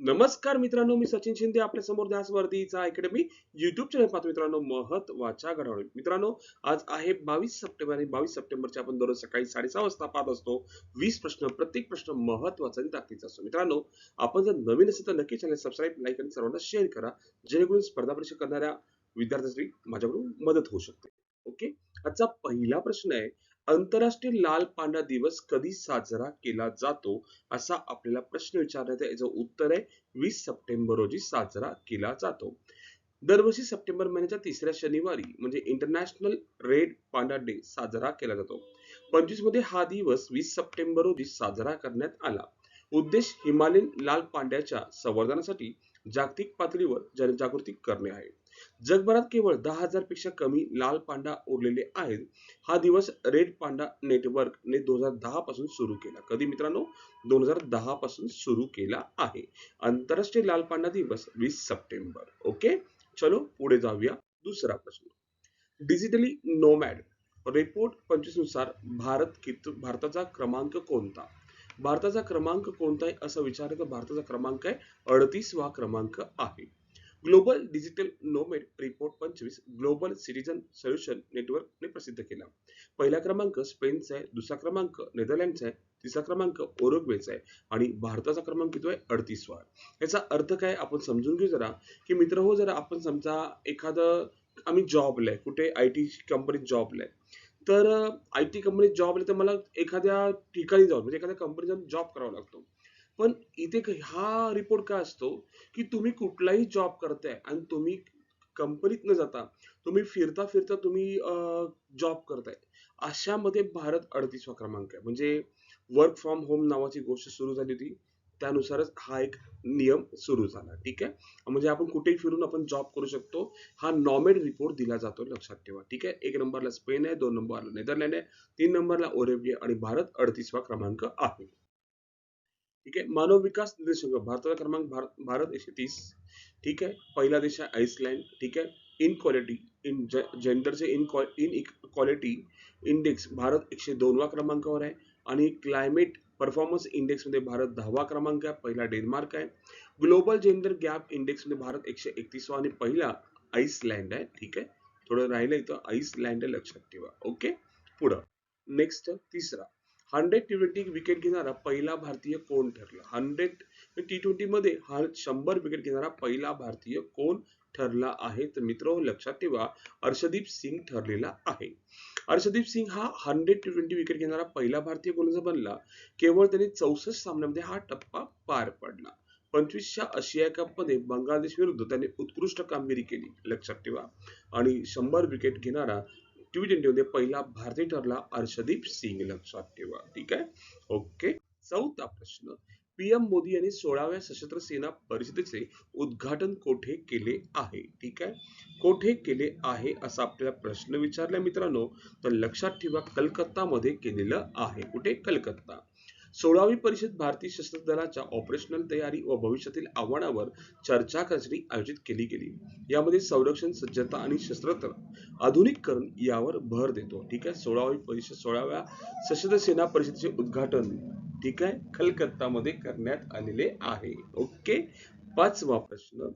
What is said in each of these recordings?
नमस्कार मित्रांनो मी सचिन शिंदे आपल्यासमोर ध्यास वर्दीचा अकॅडमी युट्यूब चॅनल पाहतो मित्रांनो महत्त्वाच्या घडामोडी. मित्रांनो आज आहे बावीस सप्टेंबर आणि बावीस सप्टेंबरच्या आपण दररोज सकाळी साडेसहा वाजता पाहत असतो. वीस प्रश्न प्रत्येक प्रश्न महत्त्वाचा आणि ताकदीचा असतो. मित्रांनो आपण जर नवीन असेल तर नक्की चॅनल सबस्क्राईब लाईक आणि सर्वांना शेअर करा. जेणेकरून स्पर्धा परीक्षा करणाऱ्या विद्यार्थ्यांसाठी माझ्याकडून मदत होऊ शकते. ओके आजचा पहिला प्रश्न आहे आंतरराष्ट्रीय लाल पांढरा दिवस कधी साजरा केला जातो असा आपल्याला प्रश्न विचारण्यात याचं उत्तर आहे वीस सप्टेंबर रोजी साजरा केला जातो. दरवर्षी सप्टेंबर महिन्याच्या तिसऱ्या शनिवारी म्हणजे इंटरनॅशनल रेड पांडा डे साजरा केला जातो. पंचवीसमध्ये हा दिवस वीस सप्टेंबर रोजी साजरा करण्यात आला. उद्देश हिमालयन लाल पांड्याच्या संवर्धनासाठी जागतिक पातळीवर जनजागृती करणे आहे. जगभरात केवळ दहा हजारपेक्षा कमी लाल पांडा उरलेले आहेत. हा दिवस रेड पांडा नेटवर्क ने दोन हजार दहा पासून सुरू केला. कधी मित्रांनो? दोन हजार दहा पासून सुरू केला आहे. आंतरराष्ट्रीय लाल पांडा दिवस वीस सप्टेंबर. ओके? चलो पुढे जाऊया दुसरा प्रश्न. Digitally nomad. रिपोर्ट पंचवीसनुसार भारत कित भारताचा क्रमांक कोणता? भारताचा क्रमांक कोणता आहे? असं विचारलं तर भारताचा क्रमांक आहे अडतीसवा क्रमांक आहे. ग्लोबल डिजिटल नोमेड रिपोर्ट पंचवीस ग्लोबल सिटीजन सोल्युशन नेटवर्कने प्रसिद्ध केला. पहिला क्रमांक स्पेनचा आहे दुसरा क्रमांक नेदरलँडचा आहे तिसरा क्रमांक ओरोग्वेचा आहे आणि भारताचा क्रमांक किती आहे? अडतीसवा याचा अर्थ काय? आपण समजून घेऊ जरा की मित्र हो जरा आपण समजा एखादं आम्ही जॉबला आहे कुठे आय टी कंपनीत जॉबला आहे. तर आय टी कंपनीत जॉब तर मला एखाद्या ठिकाणी जाऊन म्हणजे एखाद्या कंपनीत जाऊन जॉब करावा लागतो. पण इथे हा रिपोर्ट काय असतो की तुम्ही कुठलाही जॉब करताय आणि तुम्ही कंपनीत न जाता तुम्ही फिरता फिरता तुम्ही जॉब करताय. अशामध्ये भारत अडतीसवा क्रमांक आहे. म्हणजे वर्क फ्रॉम होम नावाची गोष्ट सुरू झाली होती. त्यानुसारच हा एक नियम सुरू झाला. ठीक आहे? म्हणजे आपण कुठेही फिरून आपण जॉब करू शकतो. हा नॉमेड रिपोर्ट दिला जातो लक्षात ठेवा. ठीक आहे? एक नंबरला स्पेन आहे दोन नंबरला नेदरलँड आहे तीन नंबरला ओरेबिया आणि भारत अडतीसवा क्रमांक आहे. ठीक आहे? मानव विकास निर्देशांक भारताचा क्रमांक भारत भारत एकशे तीस. ठीक आहे? पहिला देश आहे आईसलँड. ठीक आहे? इन क्वालिटी इन जेंडरचे in inequality index Bharat एकशे दोनवा क्रमांकावर आहे. आणि क्लायमेट परफॉर्मन्स इंडेक्समध्ये भारत दहावा क्रमांक आहे. पहिला डेन्मार्क आहे. ग्लोबल जेंडर गॅप इंडेक्समध्ये भारत एकशे एकतीसवा आणि पहिला आईसलँड आहे. ठीक आहे? थोडं राहिलं इथं. आईसलँड आहे लक्षात ठेवा. ओके? पुढं. नेक्स्ट तिसरा. हंड्रेड टी ट्वेंटी विकेट घेणारा पहिला भारतीय कोण ठरला? हंड्रेड टी ट्वेंटी मध्ये हा शंभर विकेट घेणारा पहिला भारतीय कोण ठरला आहे? तर मित्र लक्षात ठेवा अर्षदीप सिंग ठरलेला आहे. अर्षदीप सिंग हा हंड्रेड टी ट्वेंटी विकेट घेणारा पहिला भारतीय कोणाचा बनला? केवळ त्याने चौसष्ट सामन्यामध्ये हा टप्पा पार पडला. पंचवीसच्या आशिया कपमध्ये बांगलादेश विरुद्ध त्याने उत्कृष्ट कामगिरी केली लक्षात ठेवा. आणि शंभर विकेट घेणारा टी ट्वेंटी पहिला भारतीय ठरला अर्षदीप सिंग लक्षात ठेवा ठीक आहे? ओके चौथा प्रश्न. पीएम मोदी यांनी सोळाव्या सशस्त्र सेना परिषदेचे उद्घाटन कोठे केले आहे? ठीक आहे? कोठे केले आहे असा आपल्याला प्रश्न विचारला मित्रांनो तर लक्षात ठेवा कलकत्तामध्ये केलेलं आहे. कुठे? कलकत्ता. सोळावी परिषद भारतीय सशस्त्र दलाच्या ऑपरेशनल तयारी व भविष्यातील आव्हानावर चर्चा करण्यासाठी आयोजित केली गेली? यामध्ये संरक्षण सज्जता आणि शस्त्र आधुनिकरण यावर भर देतो. ठीक आहे? सोळावी परिषद सोळाव्या सशस्त्र सेना परिषदेचे उद्घाटन ठीक आहे? कलकत्ता मध्ये करण्यात आलेले आहे. ओके? पाचवा प्रश्न.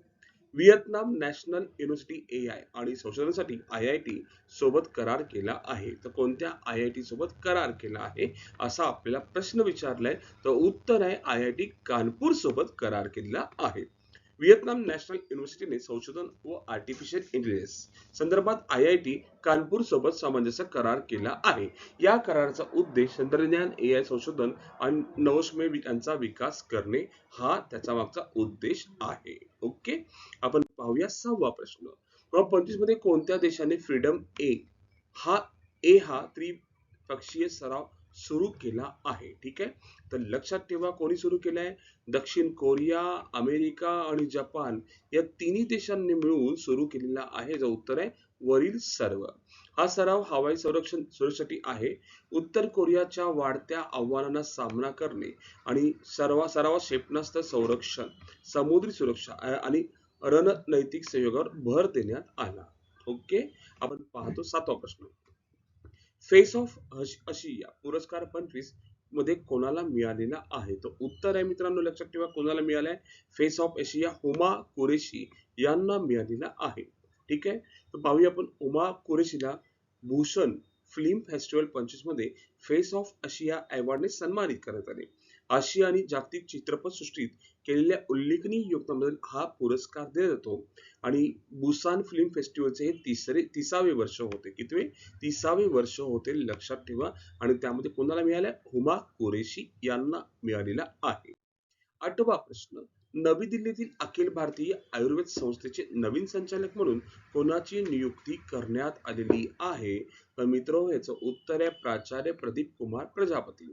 Vietnam national university A I आणि संशोधनासाठी आय आय टी सोबत करार केला आहे. तर कोणत्या आय आय टी सोबत करार केला आहे? असा आपल्याला प्रश्न विचारलाय. तर उत्तर आहे आय आय टी कानपूर सोबत करार केलेला आहे. व्हिएतनाम नॅशनल युनिव्हर्सिटीने संशोधन व आर्टिफिशियल इंटेलिजन्स संदर्भात आय आय टी कानपूर सोबत सामंजस्य करार केला आहे. या कराराचा उद्देश तंत्रज्ञान ए आय संशोधन आणि नवोष्मे यांचा विकास करणे हा त्याचा मागचा उद्देश आहे. ओके आपण पाहूया सहावा प्रश्न. पंचवीसमध्ये कोणत्या देशाने फ्रीडम ए हा ए हा त्रिपक्षीय सराव सुरू केला आहे? ठीक? आहे तर लक्षात ठेवा कोणी सुरू केलाय? दक्षिण कोरिया अमेरिका आणि जपान या तिन्ही देशांनी मिळून सुरू केलेला आहे. जो उत्तर आहे वरील सर्व. हा सराव हवाई संरक्षण सुरक्षेसाठी आहे. उत्तर कोरियाच्या वाढत्या आव्हानांना सामना करणे आणि सर्व सराव क्षेपणास्त्र संरक्षण समुद्री सुरक्षा आणि रणनैतिक सहयोगावर भर देण्यात आला. ओके? आपण पाहतो सातवा प्रश्न. फेस ऑफ आशिया पुरस्कार पंचवीसमध्ये कोणाला मिळालेला आहे? तर उत्तर आहे मित्रांनो लक्षात ठेवा. कोणाला मिळालाय? Face of Asia Huma Qureshi यांना मिळालेला आहे. ठीक आहे? तर पाहूया आपण उमा कुरेशीला भूषण फिल्म फेस्टिवल पंचवीसमध्ये फेस ऑफ आशिया अवॉर्डने सन्मानित करण्यात आले. आशिया आणि जागतिक चित्रपट सृष्टीत केलेल्या उल्लेखनीय योगदानाबद्दल हा पुरस्कार दिला जातो. आणि बुसान फिल्म फेस्टिवलचे हे तिसरे तिसावे वर्ष होते. कितवे? तिसावे वर्ष होते लक्षात ठेवा. आणि त्यामध्ये कोणाला मिळाल्या? हुमा कुरेशी यांना मिळालेला आहे. आठवा प्रश्न. नवी दिल्लीतील अखिल भारतीय आयुर्वेद संस्थेचे नवीन संचालक म्हणून कोणाची नियुक्ती करण्यात आलेली आहे? तर मित्र याचं उत्तर आहे प्राचार्य प्रदीप कुमार प्रजापती.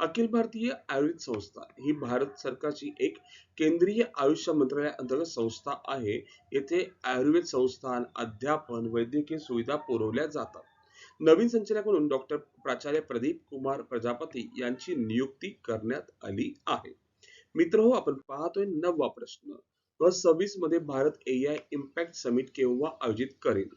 अखिल भारतीय आयुर्वेद संस्था ही भारत सरकारची एक केंद्रीय आयुष मंत्रालयाअंतर्गत संस्था आहे. येथे आयुर्वेद संस्थान अध्यापन वैद्यकीय सुविधा पुरवल्या जातात. नवीन संचालक म्हणून डॉक्टर प्राचार्य प्रदीप कुमार प्रजापती यांची नियुक्ती करण्यात आली आहे. मित्र हो आपण पाहतोय नववा प्रश्न. सव्वीसमध्ये भारत एआय इम्पॅक्ट समिट केव्हा आयोजित करेल?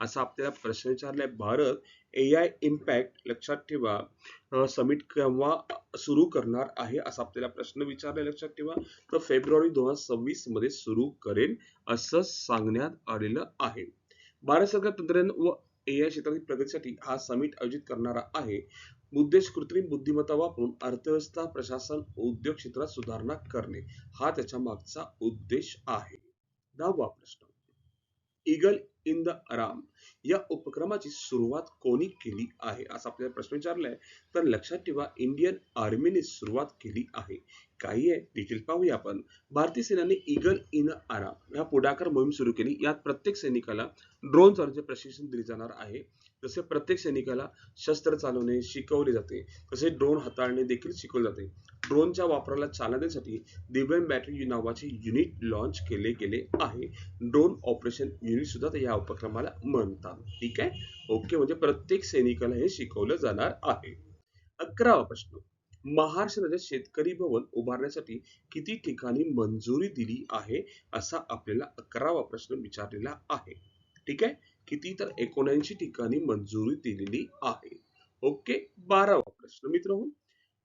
असा आपल्याला प्रश्न विचारलाय. भारत एआय इम्पॅक्ट लक्षात ठेवा समिट केव्हा सुरू करणार आहे असा आपल्याला प्रश्न विचारलाय लक्षात ठेवा. तर फेब्रुवारी दोन हजार सव्वीसमध्ये सुरू करेल असं सांगण्यात आलेलं आहे. भारत सरकार तंत्रज्ञान व एआय क्षेत्रातील प्रगतीसाठी हा समिट आयोजित करणारा आहे. मुद्देश कृत्रिम बुद्धिमत्ता वापरून अर्थव्यवस्था प्रशासन उद्योग क्षेत्रात सुधारणा करणे हा त्याच्या मागचा उद्देश आहे. दहावा प्रश्न. इगल इन द आराम या उपक्रमाची सुरुवात कोणी केली आहे? असा आपल्याला प्रश्न विचारलाय. तर लक्षात ठेवा इंडियन आर्मीने सुरुवात केली आहे. काही आहे डिटेल पाहूया आपण. भारतीय सेनाने इगल इन आराम या पुढाकार मोहीम सुरू केली. यात प्रत्येक सैनिकाला ड्रोन चालवण्याचे प्रशिक्षण दिले जाणार आहे. जसे प्रत्येक सैनिकाला शस्त्र चालवणे शिकवले जाते तसे ड्रोन हाताळणे देखील शिकवले जाते. ड्रोनच्या वापराला चालना देण्यासाठी दिव्यांग बॅटरी नावाचे युनिट लॉन्च केले गेले आहे. ड्रोन ऑपरेशन युनिट सुद्धा या उपक्रमाला म्हणतात. ठीक आहे? ओके म्हणजे प्रत्येक सैनिकाला हे शिकवलं जाणार आहे. अकरावा प्रश्न. महाराष्ट्र राज्यात शेतकरी भवन उभारण्यासाठी किती ठिकाणी मंजुरी दिली आहे? असा आपल्याला अकरावा प्रश्न विचारलेला आहे. ठीक आहे? किती तर एकोणऐंशी ठिकाणी मंजुरी दिलेली आहे. ओके बारावा प्रश्न मित्र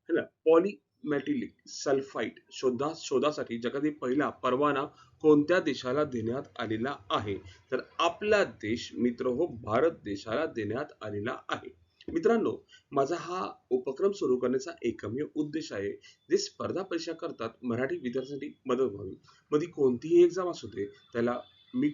है ना? पॉलीमॅटिलिक सल्फाईड शोधा शोधासाठी जगातील पहिला परवाना कोणत्या देशाला देण्यात आलेला आहे? तर आपला देश मित्र हो भारत देशाला देण्यात आलेला आहे. मित्रांनो माझा हा उपक्रम सुरू करण्याचा एकमेव उद्देश आहे जे स्पर्धा परीक्षा करतात मराठी विद्यार्थ्यांसाठी मदत व्हावी. मध्ये कोणतीही एक्झाम असू दे त्याला मी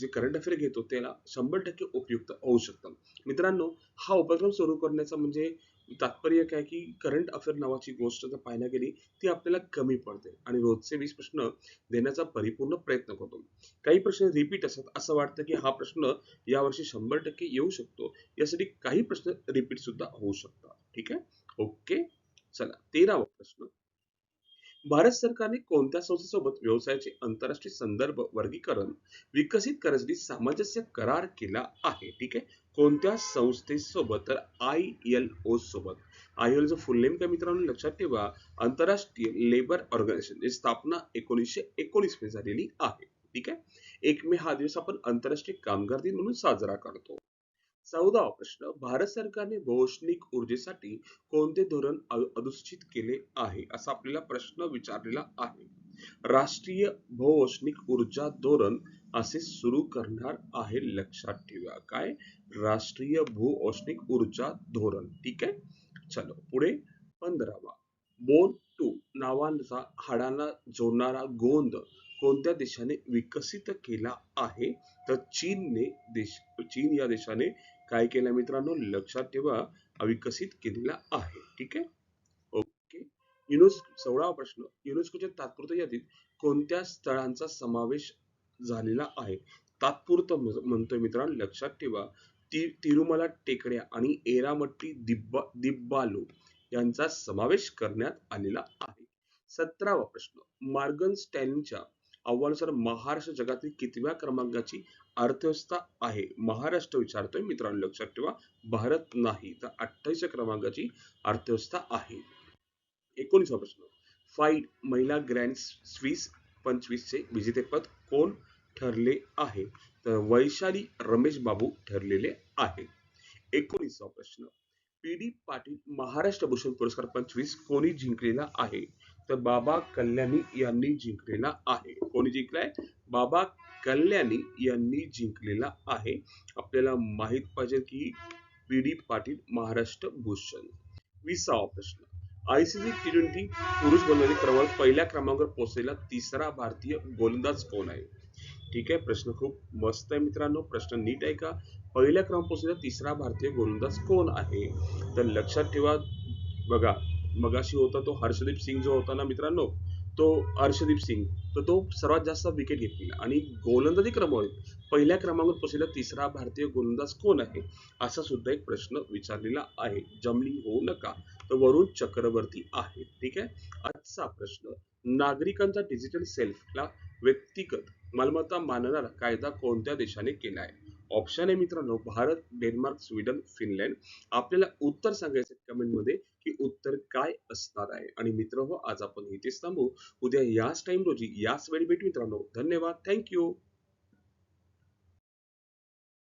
जे करंट अफेअर घेतो त्याला शंभर टक्के उपयुक्त होऊ शकतं. मित्रांनो हा उपक्रम सुरू करण्याचा म्हणजे तात्पर्य काय की करंट अफेअर नावाची गोष्ट जर पाहायला गेली ती आपल्याला कमी पडते आणि रोजचे वीस प्रश्न देण्याचा परिपूर्ण प्रयत्न करतो. काही प्रश्न रिपीट असतात. असं वाटतं की हा प्रश्न यावर्षी शंभर टक्के येऊ शकतो. यासाठी काही प्रश्न रिपीट सुद्धा होऊ शकतात. ठीक आहे? ओके चला तेरावा प्रश्न. भारत सरकारने कोणत्या संस्थेसोबत व्यवसायाचे आंतरराष्ट्रीय संदर्भ वर्गीकरण विकसित करण्यासाठी सामंजस्य करार केला आहे? ठीक आहे. कोणत्या संस्थेसोबत? तर आय एल ओ सोबत. आय एल फुल नेम काय मित्रांनो? लक्षात ठेवा. आंतरराष्ट्रीय लेबर ऑर्गनायझेशन स्थापना एकोणीसशे एकोणीसमध्ये झालेली आहे. ठीक आहे. एक मे हा दिवस आपण आंतरराष्ट्रीय कामगार दिन म्हणून साजरा करतो. चौदावा प्रश्न भारत सरकारने भौष्णिक ऊर्जेसाठी कोणते धोरण अनुसूचित केले आहे? असा आपल्याला प्रश्न विचारलेला आहे. राष्ट्रीय भौष्णिक ऊर्जा धोरण असे सुरू करणार आहे लक्षात ठेवा. काय? राष्ट्रीय भूऔष्णिक ऊर्जा धोरण. ठीक आहे? चलो पुढे पंधरावा. बोन टू नावाचा हाडांना जोडणारा गोंद कोणत्या देशाने विकसित केला आहे? तर चीनने देश चीन या देशाने काय केलं मित्रांनो? लक्षात ठेवा विकसित केलेला आहे. ठीक आहे? ओके. युनेस्को सोळावा प्रश्न. युनेस्कोच्या तात्पुरत्या यादीत कोणत्या स्थळांचा समावेश झालेला आहे? तात्पुरतं म्हणतोय मित्रांनो लक्षात ठेवा. ती तिरुमला टेकड्या आणि एरामट्टी दिब्बा दिब्बालो. यांचा समावेश करण्यात आलेला आहे. सतरावा प्रश्न. मार्गन स्टॅलिनच्या अहवालानुसार महाराष्ट्र जगातील कितव्या क्रमांकाची अर्थव्यवस्था आहे? महाराष्ट्र विचारतोय मित्रांनो लक्षात ठेवा. भारत नाही तर अठ्ठावीस क्रमांकाची अर्थव्यवस्था आहे. एकोणीसवा प्रश्न. फाईड महिला ग्रँड स्विस पंचवीसचे विजेतेपद कोण ठरले आहे? तर वैशाली रमेश बाबू ठरलेले आहे. एकोणीसवा प्रश्न. पी डी पाटील महाराष्ट्र भूषण पुरस्कार पंचवीस कोणी जिंकलेला आहे? तर बाबा कल्याणी यांनी जिंकलेला आहे. कोणी जिंकलाय? बाबा कल्याणी यांनी जिंकलेला आहे. आपल्याला माहीत पाहिजे की पी डी पाटील महाराष्ट्र भूषण. विसावा प्रश्न. आयसीसी टी ट्वेंटी पुरुष गोलंदाजी क्रमांक पहिल्या क्रमांकावर पोहोचलेला तिसरा भारतीय गोलंदाज कोण आहे? ठीक आहे प्रश्न खूप मस्त आहे मित्रांनो. प्रश्न नीट आहे का पहिल्या क्रमांक तिसरा भारतीय गोलंदाज कोण आहे? तर लक्षात ठेवा बघा मगाशी होता तो हर्षदीप सिंग जो होता ना मित्रांनो तो हर्षदीप सिंग तर तो सर्वात जास्त विकेट घेतलेला आणि गोलंदाजी क्रमवारीत पहिल्या क्रमांकावर पोचलेला तिसरा भारतीय गोलंदाज कोण आहे? असा सुद्धा एक प्रश्न विचारलेला आहे. जमलिंग होऊ नका तर वरुण चक्रवर्ती आहे. ठीक आहे? आजचा प्रश्न नागरिकांचा डिजिटल सेल्फला व्यक्तिगत मालमत्ता मानणारा कायदा कोणत्या देशाने केला आहे? ऑप्शन आहे मित्रांनो भारत डेन्मार्क स्वीडन फिनलँड आपल्याला उत्तर सांगायचं कमेंटमध्ये की उत्तर काय असणार आहे. आणि मित्र हो आज आपण इथेच थांबू. उद्या याच टाइम रोजी याच वेळी भेट मित्रांनो. धन्यवाद. थँक्यू